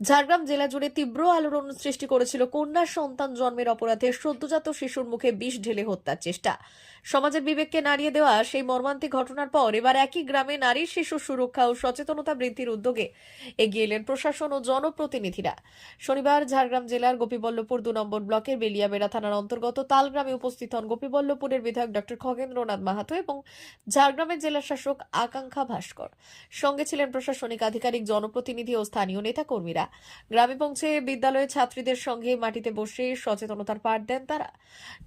ঝাড়গ্রাম জেলা জুড়ে তীব্র আলোড়ন সৃষ্টি করেছিল কন্যা সন্তান জন্মের অপরাধে সদ্যজাত শিশুর মুখে বিষ ঢেলে হত্যার চেষ্টা। সমাজের বিবেককে নাড়িয়ে দেওয়া সেই মর্মান্তিক ঘটনার পর এবার একই গ্রামে নারী শিশু সুরক্ষা ও সচেতনতা বৃদ্ধির উদ্যোগে এগিয়ে এলেন প্রশাসন ও জনপ্রতিনিধিরা। শনিবার ঝাড়গ্রাম জেলার গোপীবল্লভপুর দু নম্বর ব্লকের বেলিয়াবেড়া থানার অন্তর্গত তালগ্রামে উপস্থিত হন গোপীবল্লভপুরের বিধায়ক ডক্টর খগেন্দ্রনাথ মাহাতো এবং ঝাড়গ্রামের জেলা শাসক আকাঙ্ক্ষা ভাস্কর। সঙ্গে ছিলেন প্রশাসনিক আধিকারিক, জনপ্রতিনিধি ও স্থানীয় নেতাকর্মীরা। গ্রামে পৌঁছে বিদ্যালয়ের ছাত্রীদের সঙ্গে মাটিতে বসে সচেতনতার পাঠ দেন তারা।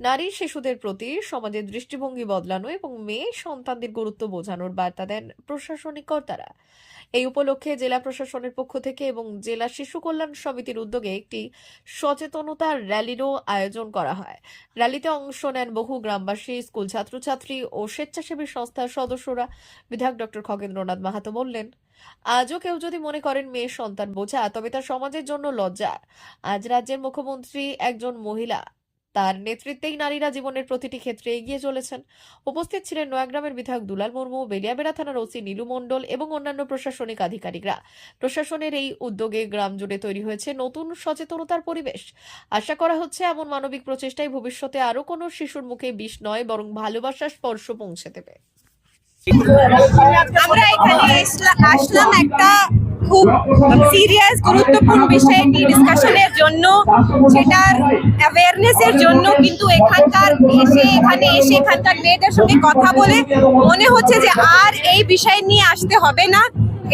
নারী শিশুদের প্রতি সমাজের দৃষ্টিভঙ্গি বদলানো এবং মেয়ে সন্তানদের গুরুত্ব বোঝানোর বার্তা দেন প্রশাসনিক কর্তারা। এই উপলক্ষে জেলা প্রশাসনের পক্ষ থেকে এবং জেলা শিশু কল্যাণ সমিতির উদ্যোগে একটি সচেতনতা র্যালিরও আয়োজন করা হয়। র্যালিতে অংশ নেন বহু গ্রামবাসী, স্কুল ছাত্রছাত্রী ও স্বেচ্ছাসেবী সংস্থার সদস্যরা। বিধায়ক ডক্টর খগেন্দ্রনাথ মাহাতো বললেন আজও কেউ যদি মনে করেন মেয়ের সন্তান বোঝা, তবে তা সমাজের জন্য লজ্জা। আজ রাজ্যের মুখ্যমন্ত্রী একজন মহিলা, তার নেতৃত্বেই নারীরা জীবনের প্রতিটি ক্ষেত্রে এগিয়ে চলেছেন। উপস্থিত ছিলেন নয়াগ্রামের বিধায়ক দুলাল মুর্মু, বেলিয়াবেড়া থানার ওসি নীলু মণ্ডল এবং অন্যান্য প্রশাসনিক আধিকারিকরা। প্রশাসনের এই উদ্যোগে গ্রাম জুড়ে তৈরি হয়েছে নতুন সচেতনতার পরিবেশ। আশা করা হচ্ছে এমন মানবিক প্রচেষ্টায় ভবিষ্যতে আরও কোনো শিশুর মুখে বিষ নয়, বরং ভালোবাসার স্পর্শ পৌঁছে দেবে। আমরা এখানে আসলাম একটা খুব সিরিয়াস গুরুত্বপূর্ণ বিষয় নিয়ে ডিসকাশনের জন্য। সেটার অ্যাওয়ারনেস এর জন্য কিন্তু এখানকার এসে এখানে এসে এখানকার মেয়েদের সঙ্গে কথা বলে মনে হচ্ছে যে আর এই বিষয় নিয়ে আসতে হবে না।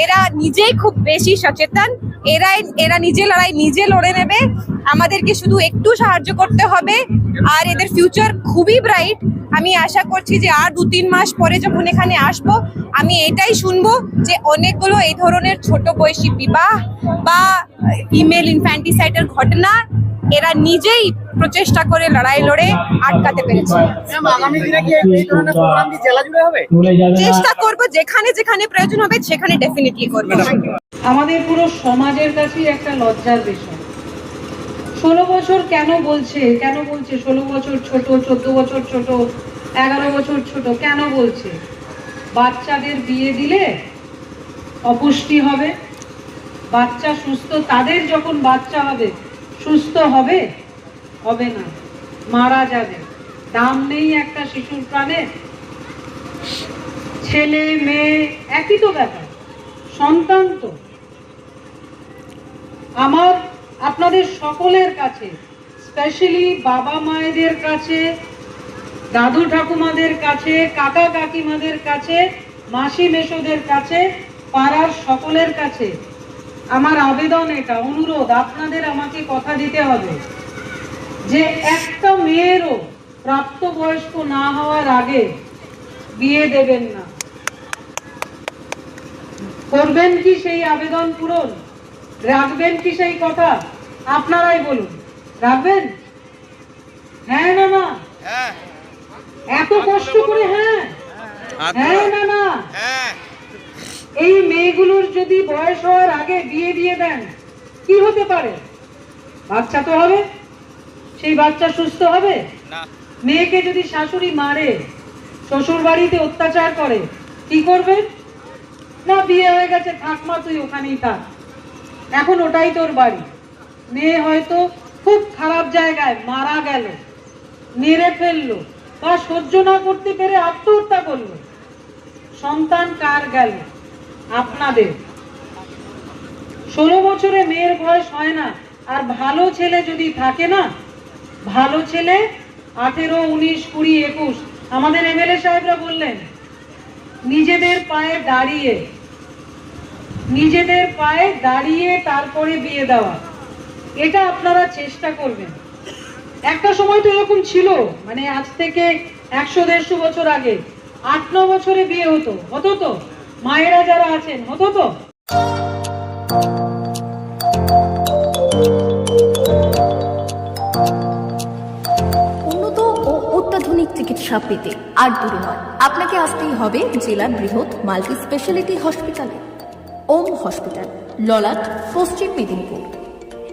এরা নিজেই খুব বেশি সচেতন। এরাই, এরা নিজে লড়াই, নিজে লড়ে নেবে। আমাদেরকে শুধু একটু সাহায্য করতে হবে। আর এদের ফিউচার খুবই ব্রাইট আমি আশা করছি যে আর দু তিন মাস পরে যখন এখানে আসব আমি এটাই শুনব যে অনেকগুলো এই ধরনের ছোট বয়সী বিবাহ বা ইমেল ইনফ্যান্টিসাইডের ঘটনা এরা নিজেই প্রচেষ্টা করে লড়াই লড়ে আটকাতে পেরেছে। ম্যাম আগামী দিনে কি এই ধরনের প্রোগ্রাম কি জেলা জুড়ে হবে? চেষ্টা করব যেখানে যেখানে প্রয়োজন হবে সেখানে ডেফিনেটলি করব। আমাদের পুরো সমাজের কাছেই একটা লজ্জার বিষয়। ষোলো বছর কেন বলছে? কেন বলছে? ষোলো বছর ছোট, চোদ্দ বছর ছোট, এগারো বছর ছোট, কেন বলছে? বাচ্চাদের বিয়ে দিলে অপুষ্টি হবে। বাচ্চা সুস্থ, তাদের যখন বাচ্চা হবে, সুস্থ হবে? হবে না। মারা যাবে। দাম নেই একটা শিশুর প্রাণে। ছেলে, মেয়ে, একই তো ব্যাপার। সন্তান তো। আমার আপনাদের সকলের কাছে স্পেশালি বাবা মায়েদের কাছে, দাদু ঠাকুমাদের কাছে, কাকা কাকিমাদের কাছে, মাসি মেশোদের কাছে, পাড়ার সকলের কাছে আমার আবেদন এটা, অনুরোধ, আপনাদের আমাকে কথা দিতে হবে। যে একটা মেয়েরও প্রাপ্তবয়স্ক না হওয়ার আগে বিয়ে দেবেন না। করবেন কি সেই আবেদন পূরণ? রাখবেন কি সেই কথা? আপনারাই বলুন। রাখবেন? হ্যাঁ না না এত কষ্ট করে হ্যাঁ। হ্যাঁ না না এই মেয়েগুলোর যদি বয়স হওয়ার আগে বিয়ে দিয়ে দেন কি হতে পারে? বাচ্চা তো হবে। সেই বাচ্চা সুস্থ হবে? মেয়েকে যদি শাশুড়ি মারে শ্বশুর বাড়িতে অত্যাচার করে কি করবেন না বিয়ে হয়ে গেছে থাকমা তুই ওখানেই থাক। এখন ওটাই তোর বাড়ি। মেয়ে হয়তো খুব খারাপ জায়গায় মারা গেল, মেরে ফেলল বা সহ্য না করতে পেরে আত্মহত্যা করল। সন্তান কার গেল? আপনাদের। ষোলো বছরে মেয়ের বয়স হয় না, আর ভালো ছেলে যদি থাকে না, ভালো ছেলে আঠেরো, উনিশ, কুড়ি, একুশ, আমাদের এমএলএ সাহেবরা বললেন, নিজেদের পায়ে দাঁড়িয়ে, নিজেদের পায়ে দাঁড়িয়ে তারপরে বিয়ে দেওয়া। এটা আপনারা চেষ্টা করবেন। একটা সময় তো এরকম ছিল মানে আজ থেকে একশো দেড়শো বছর আগে। আট, ন বছরে বিয়ে হতো হতো তো? মায়েরা যারা আছেন, হতো তো? উন্নত ও অত্যাধুনিক চিকিৎসা পেতে আর দূরে নয়। আপনাকে আসতেই হবে জেলার বৃহৎ মাল্টি স্পেশালিটি হসপিটালে। ওম হসপিটাল, ললাট, পশ্চিম মেদিনীপুর।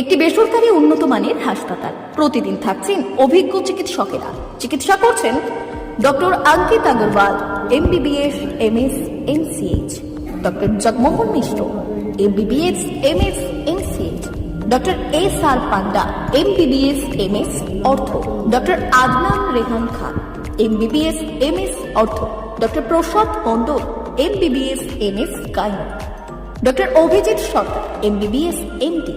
একটি বেসরকারি উন্নত মানের হাসপাতাল। প্রতিদিন থাকছেন অভিজ্ঞ চিকিৎসকেরা। চিকিৎসা করছেন doctor Ankit Agarwal, MBBS, MS MCH doctor Jagmohan Mishra, MBBS, MS MCH doctor S R Panda, MBBS, MS, ortho. Doctor Adnan Rehan Khan, MBBS, MS, ortho. Doctor Prasad Mondal, MBBS, MS gynae doctor Abhijit Sarkar, MBBS, MD.